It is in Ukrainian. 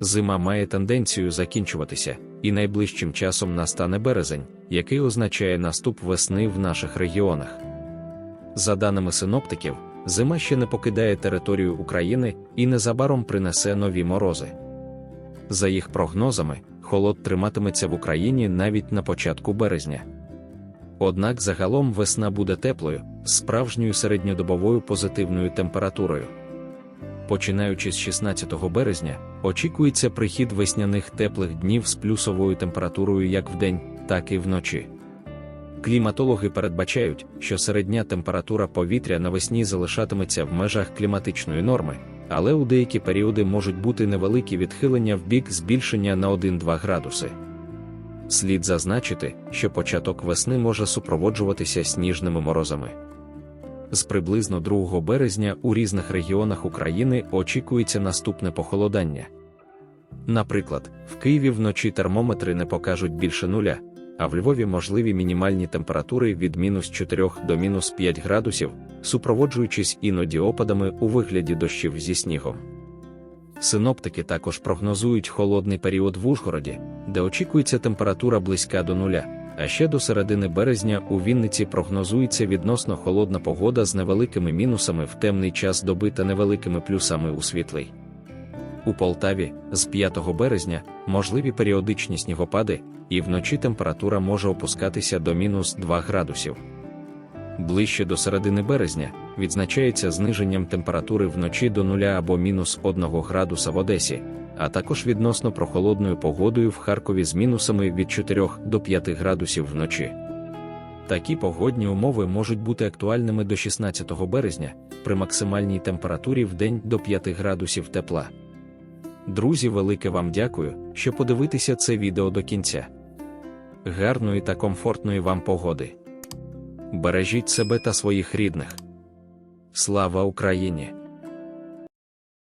Зима має тенденцію закінчуватися, і найближчим часом настане березень, який означає наступ весни в наших регіонах. За даними синоптиків, зима ще не покидає територію України і незабаром принесе нові морози. За їх прогнозами, холод триматиметься в Україні навіть на початку березня. Однак загалом весна буде теплою, справжньою середньодобовою позитивною температурою. Починаючи з 16 березня, очікується прихід весняних теплих днів з плюсовою температурою як вдень, так і вночі. Кліматологи передбачають, що середня температура повітря навесні залишатиметься в межах кліматичної норми, але у деякі періоди можуть бути невеликі відхилення в бік збільшення на 1-2 градуси. Слід зазначити, що початок весни може супроводжуватися сніжними морозами. З приблизно 2 березня у різних регіонах України очікується наступне похолодання. Наприклад, в Києві вночі термометри не покажуть більше нуля, а в Львові можливі мінімальні температури від мінус 4 до мінус 5 градусів, супроводжуючись іноді опадами у вигляді дощів зі снігом. Синоптики також прогнозують холодний період в Ужгороді, де очікується температура близька до нуля. А ще до середини березня у Вінниці прогнозується відносно холодна погода з невеликими мінусами в темний час доби та невеликими плюсами у світлий. У Полтаві з 5 березня можливі періодичні снігопади, і вночі температура може опускатися до мінус 2 градусів. Ближче до середини березня відзначається зниженням температури вночі до 0 або мінус 1 градуса в Одесі, а також відносно прохолодною погодою в Харкові з мінусами від 4 до 5 градусів вночі. Такі погодні умови можуть бути актуальними до 16 березня при максимальній температурі в день до 5 градусів тепла. Друзі, велике вам дякую, що подивитеся це відео до кінця. Гарної та комфортної вам погоди. Бережіть себе та своїх рідних. Слава Україні!